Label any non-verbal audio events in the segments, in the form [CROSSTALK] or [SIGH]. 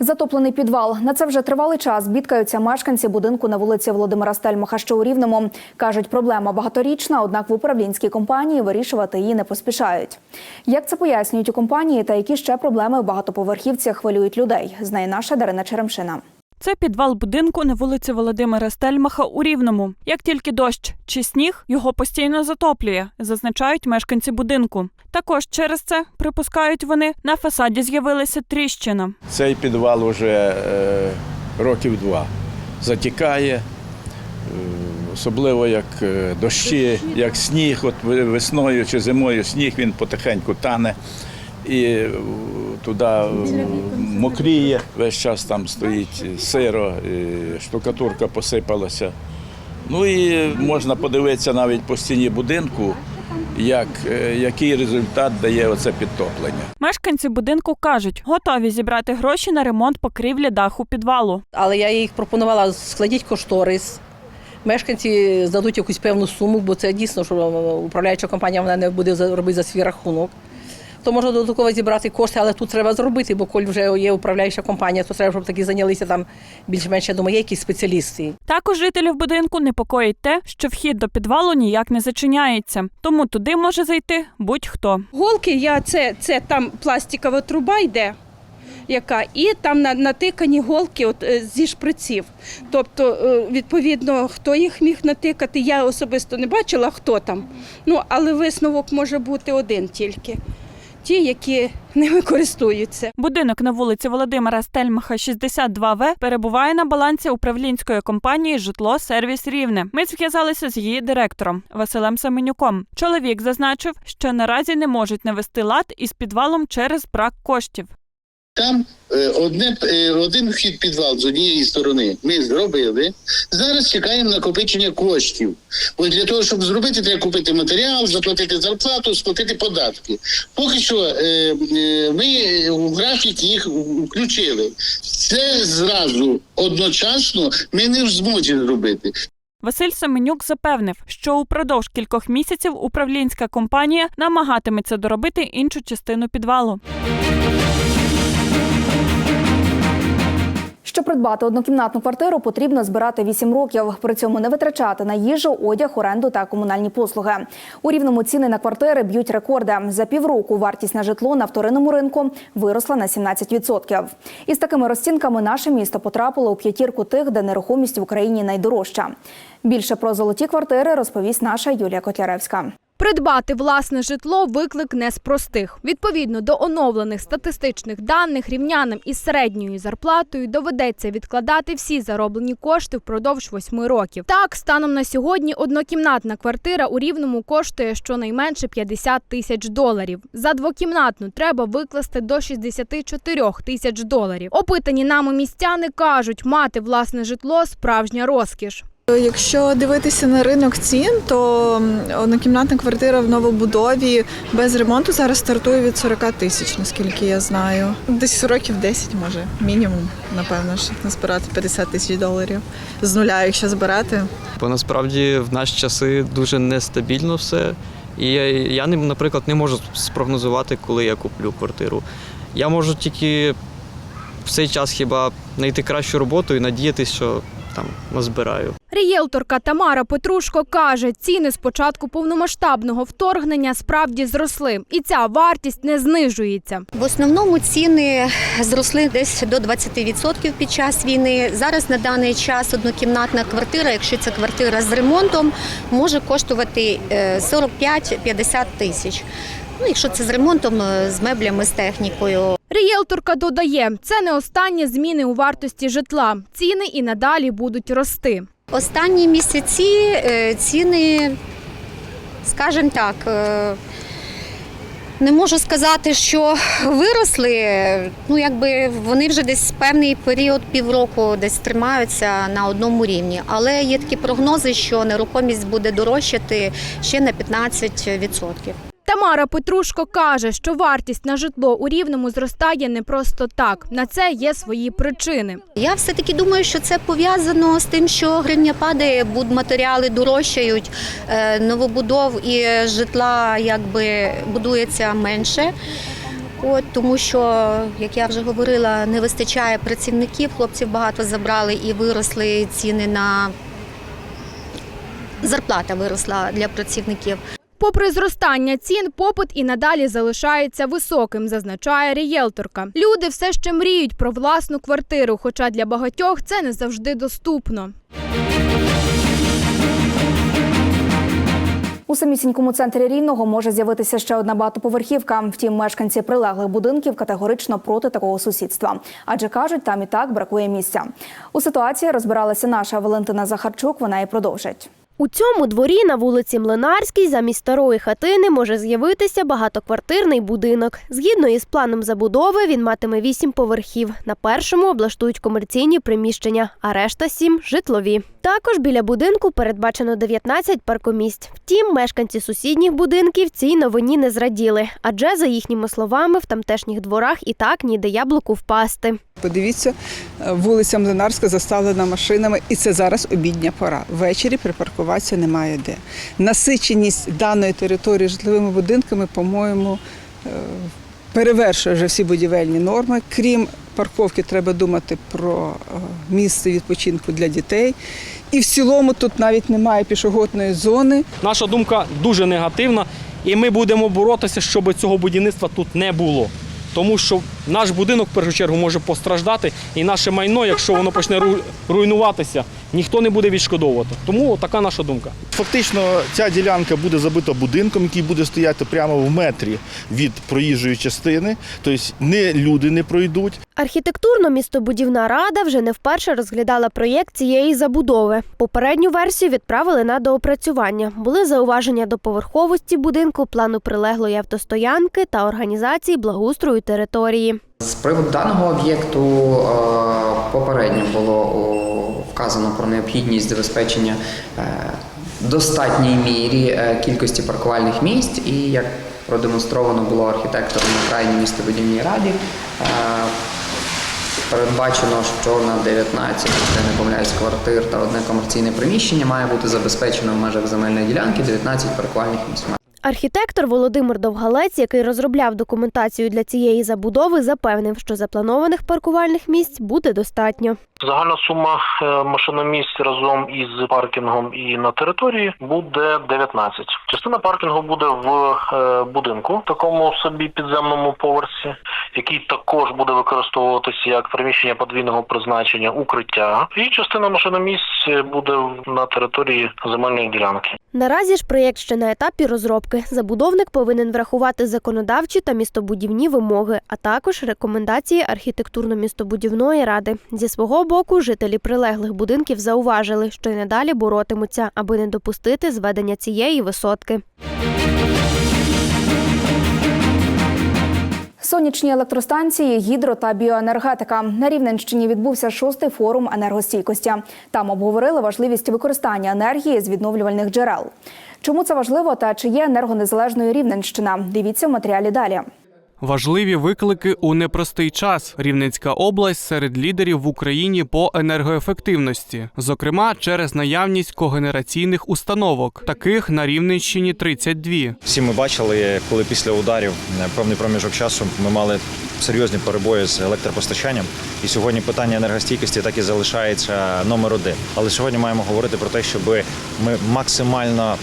Затоплений підвал. На це вже тривалий час бідкаються мешканці будинку на вулиці Володимира Стельмаха, що у Рівному. Кажуть, проблема багаторічна, однак в управлінській компанії вирішувати її не поспішають. Як це пояснюють у компанії та які ще проблеми в багатоповерхівці хвилюють людей, знає наша Дарина Черемшина. Це підвал будинку на вулиці Володимира Стельмаха у Рівному. Як тільки дощ чи сніг, його постійно затоплює, зазначають мешканці будинку. Також через це, припускають вони, на фасаді з'явилася тріщина. Цей підвал вже е, років два затікає, е, особливо як е, дощі, як сніг, от весною чи зимою сніг він потихеньку тане і е, туди е, мокріє, весь час там стоїть сиро, і штукатурка посипалася. Ну і можна подивитися навіть по стіні будинку, як, е, який результат дає оце підтоплення. Мешканці будинку кажуть, готові зібрати гроші на ремонт покрівлі даху підвалу. Але я їх пропонувала складіть кошторис. Мешканці здадуть якусь певну суму, бо це дійсно, що управляюча компанія вона не буде робити за свій рахунок. То можна додатково зібрати кошти, але тут треба зробити, бо коли вже є управляюча компанія, то треба, щоб такі зайнялися там більш-менш, я думаю, є якісь спеціалісти. Також жителів будинку непокоїть те, що вхід до підвалу ніяк не зачиняється, тому туди може зайти будь-хто. Голки, я це, це там пластикова труба йде, яка, і там на, натикані голки от, е, зі шприців. Тобто, е, відповідно, хто їх міг натикати, я особисто не бачила, хто там. Ну, але висновок може бути один тільки. Ті, які ними користуються. Будинок на вулиці Володимира Стельмаха, 62В, перебуває на балансі управлінської компанії Житло Сервіс Рівне. Ми зв'язалися з її директором Василем Семенюком. Чоловік зазначив, що наразі не можуть навести лад із підвалом через брак коштів. Там е, одне е, один вхід підвал з однієї сторони ми зробили. Зараз чекаємо накопичення коштів. Ось для того, щоб зробити, треба купити матеріал, заплатити зарплату, сплатити податки. Поки що е, ми в графік їх включили. Це зразу одночасно ми не в змозі зробити. Василь Семенюк запевнив, що упродовж кількох місяців управлінська компанія намагатиметься доробити іншу частину підвалу. Щоб придбати однокімнатну квартиру, потрібно збирати 8 років. При цьому не витрачати на їжу, одяг, оренду та комунальні послуги. У рівному ціни на квартири б'ють рекорди. За півроку вартість на житло на вторинному ринку виросла на 17%. Із такими розцінками наше місто потрапило у п'ятірку тих, де нерухомість в Україні найдорожча. Більше про золоті квартири розповість наша Юлія Котляревська. Придбати власне житло виклик не з простих. Відповідно до оновлених статистичних даних, рівнянам із середньою зарплатою доведеться відкладати всі зароблені кошти впродовж восьми років. Так, станом на сьогодні однокімнатна квартира у рівному коштує щонайменше 50 тисяч доларів. За двокімнатну треба викласти до 64 тисяч доларів. Опитані нами містяни кажуть, мати власне житло справжня розкіш. Якщо дивитися на ринок цін, то однокімнатна квартира в новобудові без ремонту зараз стартує від 40 тисяч, наскільки я знаю. Десь років 10, може, мінімум, напевно, щоб назбирати 50 тисяч доларів. З нуля, якщо збирати. Бо насправді в наші часи дуже нестабільно все. І я, наприклад, не можу спрогнозувати, коли я куплю квартиру. Я можу тільки в цей час хіба знайти кращу роботу і надіятися, що там назбираю. Рієлторка Тамара Петрушко каже, ціни з початку повномасштабного вторгнення справді зросли, і ця вартість не знижується. В основному ціни зросли десь до 20% під час війни. Зараз на даний час однокімнатна квартира, якщо це квартира з ремонтом, може коштувати е, 45-50 тисяч. Ну, якщо це з ремонтом, е, з меблями, з технікою. Рієлторка додає, це не останні зміни у вартості житла. Ціни і надалі будуть рости. Останні місяці е, ціни, скажімо так, е, Не можу сказати, що виросли. Ну, якби вони вже десь певний період півроку десь тримаються на одному рівні. Але є такі прогнози, що нерухомість буде дорожчати ще на 15%. Тамара Петрушко каже, що вартість на житло у рівному зростає не просто так. На це є свої причини. Я все-таки думаю, що це пов'язано з тим, що гривня падає, будматеріали дорожчають, е, новобудов і житла якби будується менше. От, тому що, як я вже говорила, не вистачає працівників, хлопців багато забрали і виросли ціни на зарплата виросла для працівників. Попри зростання цін, попит і надалі залишається високим, зазначає рієлторка. Люди все ще мріють про власну квартиру, хоча для багатьох це не завжди доступно. У самісінькому центрі Рівного може з'явитися ще одна багатоповерхівка. Втім, мешканці прилеглих будинків категорично проти такого сусідства, адже кажуть, там і так бракує місця. У ситуації розбиралася наша Валентина Захарчук. Вона і продовжить. У цьому дворі на вулиці Млинарській замість старої хатини може з'явитися багатоквартирний будинок. Згідно із планом забудови, він матиме вісім поверхів. На першому облаштують комерційні приміщення, а решта сім житлові. Також біля будинку передбачено 19 паркомісць. Втім, мешканці сусідніх будинків цій новині не зраділи, адже за їхніми словами в тамтешніх дворах і так ніде яблуку впасти. Подивіться, е, вулиця Млинарська заставлена машинами, і це зараз обідня пора. Ввечері припаркуватися немає де. Насиченість даної території житловими будинками, по-моєму, е, перевершує вже всі будівельні норми. Крім парковки, треба думати про е, місце відпочинку для дітей. І в цілому тут навіть немає пішохідної зони. Наша думка дуже негативна, і ми будемо боротися, щоб цього будівництва тут не було. Тому що наш будинок в першу чергу може постраждати, і наше майно, якщо воно почне руйнуватися, ніхто не буде відшкодовувати. Тому така наша думка. Фактично, ця ділянка буде забита будинком, який буде стояти прямо в метрі від проїжджої частини. Тобто не люди не пройдуть. Архітектурно-містобудівна рада вже не вперше розглядала проєкт цієї забудови. Попередню версію відправили на доопрацювання. Були зауваження до поверховості будинку, плану прилеглої автостоянки та організації благоустрою території. З приводу даного об'єкту е, попередньо було о, вказано про необхідність забезпечення е, достатній мірі е, кількості паркувальних місць, і як продемонстровано було архітектором на крайній містобудівній раді. е, Передбачено, що на 19 якщо не помиляюсь, квартир та одне комерційне приміщення має бути забезпечено в межах земельної ділянки 19 паркувальних місць. Архітектор Володимир Довгалець, який розробляв документацію для цієї забудови, запевнив, що запланованих паркувальних місць буде достатньо. Загальна сума е, машиномісць разом із паркінгом і на території буде 19. Частина паркінгу буде в е, будинку, такому собі підземному поверсі, який також буде використовуватися як приміщення подвійного призначення укриття. І частина машиномісць буде на території земельної ділянки. Наразі ж проєкт ще на етапі розробки. Забудовник повинен врахувати законодавчі та містобудівні вимоги, а також рекомендації архітектурно-містобудівної ради. Зі свого боку, жителі прилеглих будинків зауважили, що й надалі боротимуться, аби не допустити зведення цієї висотки. Сонячні електростанції, гідро та біоенергетика на Рівненщині відбувся шостий форум енергостійкості. Там обговорили важливість використання енергії з відновлювальних джерел. Чому це важливо та чи є енергонезалежною Рівненщина? Дивіться в матеріалі далі. Важливі виклики у непростий час. Рівненська область серед лідерів в Україні по енергоефективності, зокрема через наявність когенераційних установок. Таких на Рівненщині 32. Всі ми бачили, коли після ударів е, певний проміжок часу ми мали серйозні перебої з електропостачанням. І сьогодні питання енергостійкості так і залишається номер один. Але сьогодні маємо говорити про те, щоб ми максимально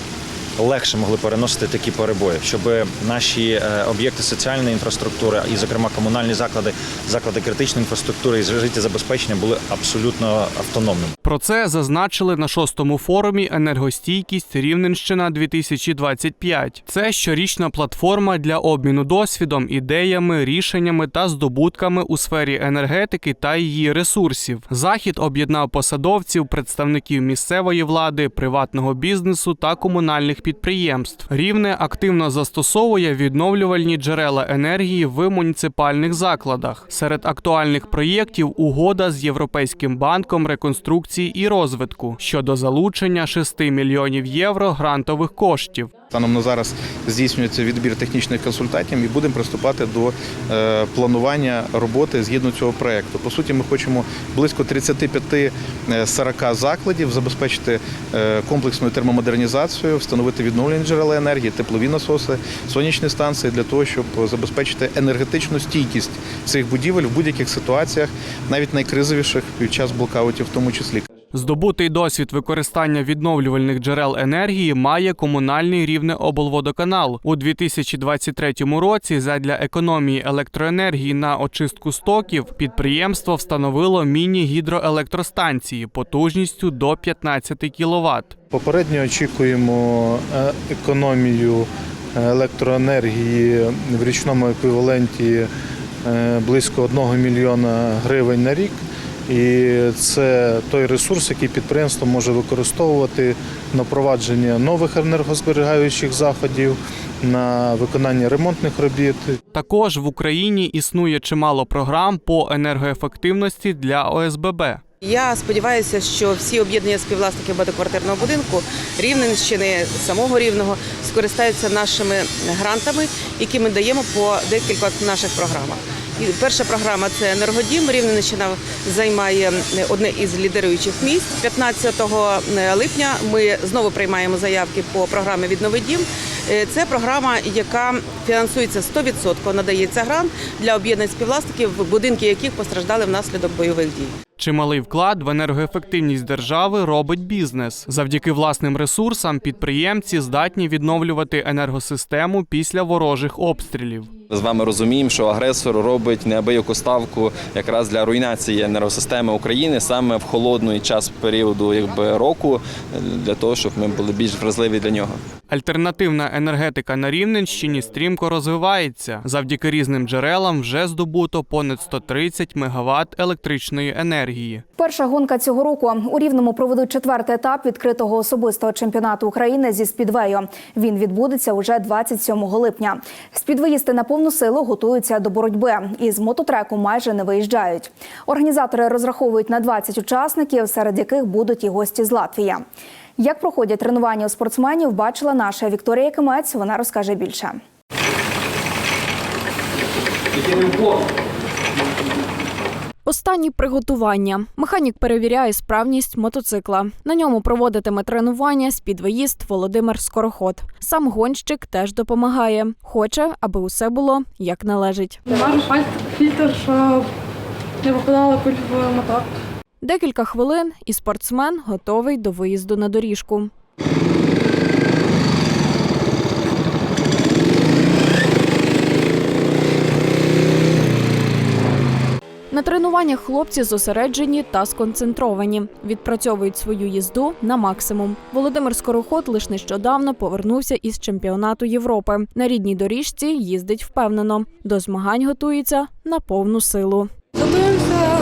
легше могли переносити такі перебої, щоб наші е, об'єкти соціальної інфраструктури, і, зокрема, комунальні заклади, заклади критичної інфраструктури і життєзабезпечення були абсолютно автономними. Про це зазначили на шостому форумі Енергостійкість Рівненщина 2025 Це щорічна платформа для обміну досвідом, ідеями, рішеннями та здобутками у сфері енергетики та її ресурсів. Захід об'єднав посадовців, представників місцевої влади, приватного бізнесу та комунальних підприємств. Рівне активно застосовує відновлювальні джерела енергії в муніципальних закладах. Серед актуальних проєктів угода з Європейським банком реконструкції і розвитку щодо залучення 6 мільйонів євро грантових коштів. Станом на зараз здійснюється відбір технічних консультантів і будемо приступати до е, планування роботи згідно цього проекту. По суті, ми хочемо близько 35-40 закладів забезпечити е, комплексною термомодернізацією, встановити відновлені джерела енергії, теплові насоси, сонячні станції для того, щоб забезпечити енергетичну стійкість цих будівель в будь-яких ситуаціях, навіть найкризовіших під час блокаутів, в тому числі. Здобутий досвід використання відновлювальних джерел енергії має комунальний рівне облводоканал. У 2023 році задля економії електроенергії на очистку стоків підприємство встановило міні-гідроелектростанції потужністю до 15 кВт. Попередньо очікуємо е, економію електроенергії в річному еквіваленті е, близько 1 мільйона гривень на рік. І це той ресурс, який підприємство може використовувати на провадження нових енергозберігаючих заходів, на виконання ремонтних робіт. Також в Україні існує чимало програм по енергоефективності для ОСББ. Я сподіваюся, що всі об'єднання співвласників багатоквартирного будинку Рівненщини, самого Рівного скористаються нашими грантами, які ми даємо по декілька наших програмах. Перша програма це енергодім. Рівненщина займає одне із лідеруючих місць. 15 липня ми знову приймаємо заявки по програмі Віднови дім. Е, Це програма, яка фінансується 100%, надається грант для об'єднань співвласників, будинки яких постраждали внаслідок бойових дій. Чималий вклад в енергоефективність держави робить бізнес. Завдяки власним ресурсам підприємці здатні відновлювати енергосистему після ворожих обстрілів. З вами розуміємо, що агресор робить неабияку ставку якраз для руйнації енергосистеми України саме в холодний час періоду якби року, для того, щоб ми були більш вразливі для нього. Альтернативна енергетика на Рівненщині стрімко розвивається. Завдяки різним джерелам вже здобуто понад 130 МВт електричної енергії. Перша гонка цього року у Рівному проведуть четвертий етап відкритого особистого чемпіонату України зі спідвею. Він відбудеться уже 27 липня. Спідвеїсти на повну силу готуються до боротьби і з мототреку майже не виїжджають. Організатори розраховують на 20 учасників, серед яких будуть і гості з Латвії. Як проходять тренування у спортсменів, бачила наша Вікторія Кимець. Вона розкаже більше. Останні приготування. Механік перевіряє справність мотоцикла. На ньому проводитиме тренування спідвоїст Володимир Скороход. Сам гонщик теж допомагає. Хоче, аби усе було як належить. Фільтр, щоб не попадала куль в мотор. Декілька хвилин, і спортсмен готовий до виїзду на доріжку. На тренуваннях хлопці зосереджені та сконцентровані. Відпрацьовують свою їзду на максимум. Володимир Скороход лише нещодавно повернувся із чемпіонату Європи. На рідній доріжці їздить впевнено. До змагань готується на повну силу. Готуємося,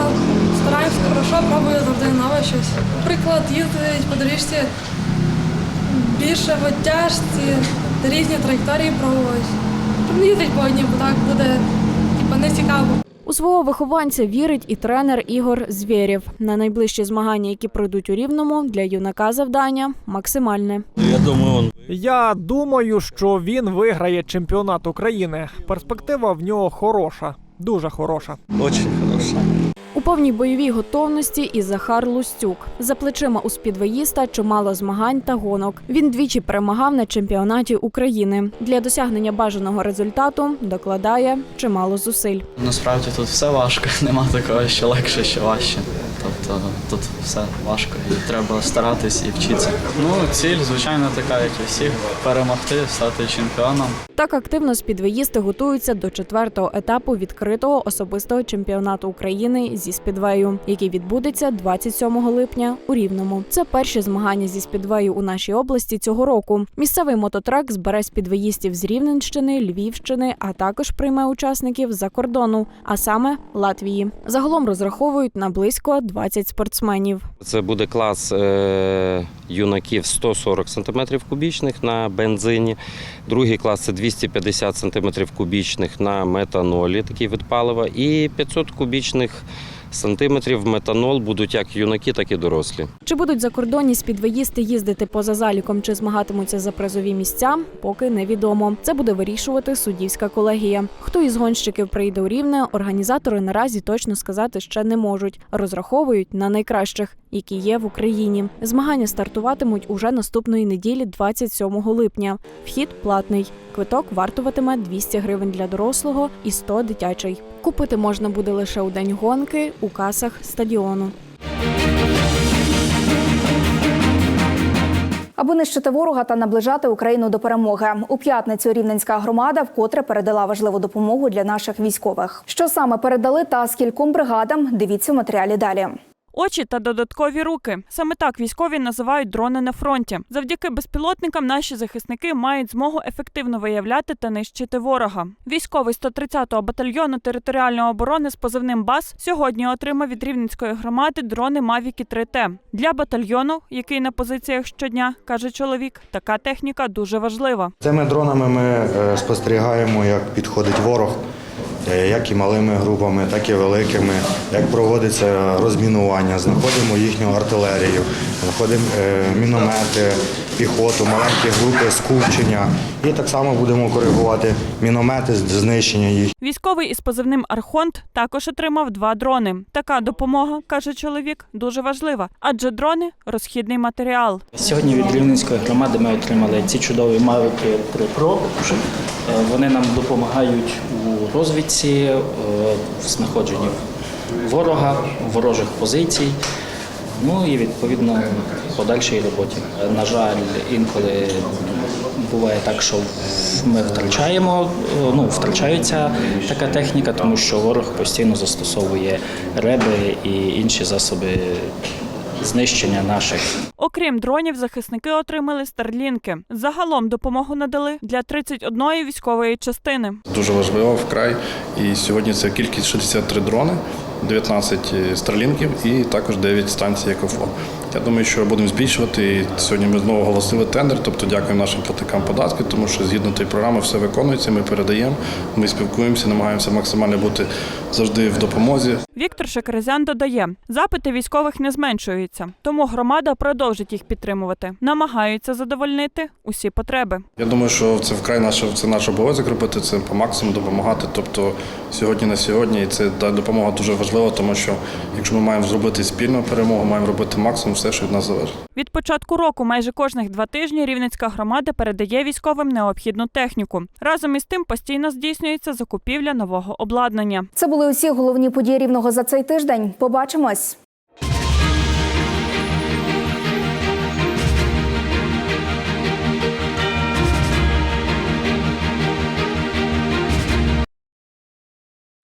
стараємося хорошо, пробую завжди нове щось. Наприклад, їздить по доріжці більше в оттяжці, різні траєкторії. Не їздить по одній, бо так буде типу, не цікаво. У свого вихованця вірить і тренер Ігор Звєрєв. На найближчі змагання, які пройдуть у Рівному, для юнака завдання максимальне. Я думаю, я думаю, що він виграє чемпіонат України. Перспектива в нього хороша, дуже хороша. Дуже хороша. Повній бойовій готовності і Захар Лустюк. За плечима у спідвоїста чимало змагань та гонок. Він двічі перемагав на чемпіонаті України. Для досягнення бажаного результату докладає чимало зусиль. Насправді тут все важко, [LAUGHS] нема такого, що легше, що важче. Тобто тут все важко і треба старатись і вчитися. Ну, ціль, звичайно, така, як і всіх, перемогти, стати чемпіоном. Так активно спідвеїсти готуються до четвертого етапу відкритого особистого чемпіонату України зі спідвею, який відбудеться 27 липня у Рівному. Це перші змагання зі спідвею у нашій області цього року. Місцевий мототрек збере спідвеїстів з Рівненщини, Львівщини, а також прийме учасників за кордону, а саме Латвії. Загалом розраховують на близько 20 15 спортсменів. Це буде клас е, юнаків 140 см кубічних на бензині. Другий клас це 250 см кубічних на метанолі, такий вид палива, і 500 кубічних сантиметрів метанол будуть як юнаки, так і дорослі. Чи будуть закордонні спідвоїсти їздити поза заліком чи змагатимуться за призові місця, поки невідомо. Це буде вирішувати суддівська колегія. Хто із гонщиків прийде у рівне, організатори наразі точно сказати ще не можуть. Розраховують на найкращих, які є в Україні. Змагання стартуватимуть уже наступної неділі, 27 липня. Вхід платний. Квиток вартуватиме 200 гривень для дорослого і 100 дитячий. Купити можна буде лише у день гонки у касах стадіону. Аби нищити ворога та наближати Україну до перемоги. У п'ятницю рівненська громада вкотре передала важливу допомогу для наших військових. Що саме передали та скільком бригадам? Дивіться в матеріалі далі. Очі та додаткові руки. Саме так військові називають дрони на фронті. Завдяки безпілотникам наші захисники мають змогу ефективно виявляти та нищити ворога. Військовий 130-го батальйону територіальної оборони з позивним БАС сьогодні отримав від рівненської громади дрони Мавіки 3Т. Для батальйону, який на позиціях щодня, каже чоловік, така техніка дуже важлива. Цими дронами ми е, спостерігаємо, як підходить ворог, як і малими групами, так і великими, як проводиться розмінування, знаходимо їхню артилерію, знаходимо е, міномети, піхоту, маленькі групи, скупчення. І так само будемо коригувати міномети, знищення їх. Військовий із позивним Архонт також отримав два дрони. Така допомога, каже чоловік, дуже важлива, адже дрони розхідний матеріал. Сьогодні від Рівненської громади ми отримали ці чудові Mavic 3 Pro. Вони нам допомагають у розвідці, е, в знаходженні ворога, ворожих позицій. Ну і відповідно подальшій роботі. На жаль, інколи буває так, що ми втрачаємо, ну втрачається така техніка, тому що ворог постійно застосовує реби і інші засоби знищення наших Окрім дронів, захисники отримали старлінки. Загалом допомогу надали для 31 військової частини. Дуже важливо вкрай. І сьогодні це кількість 63 дрони, 19 старлінків і також 9 станцій екофло. Я думаю, що будемо збільшувати. І сьогодні ми знову оголосили тендер, тобто дякуємо нашим платникам податки, тому що згідно тієї програми все виконується. Ми передаємо, ми спілкуємося, намагаємося максимально бути завжди в допомозі. Віктор Шекерезян додає, запити військових не зменшуються, тому громада продовжить їх підтримувати. Намагаються задовольнити усі потреби. Я думаю, що це вкрай наш, це наш обов'язок робити це по максимуму допомагати. Тобто сьогодні на сьогодні, і це та допомога дуже важлива, тому що якщо ми маємо зробити спільну перемогу, маємо робити максимум все, що від нас залежить. Від початку року майже кожних два тижні Рівненська громада передає військовим необхідну техніку. Разом із тим постійно здійснюється закупівля нового обладнання. Це були усі головні події рівного за цей тиждень. Побачимось.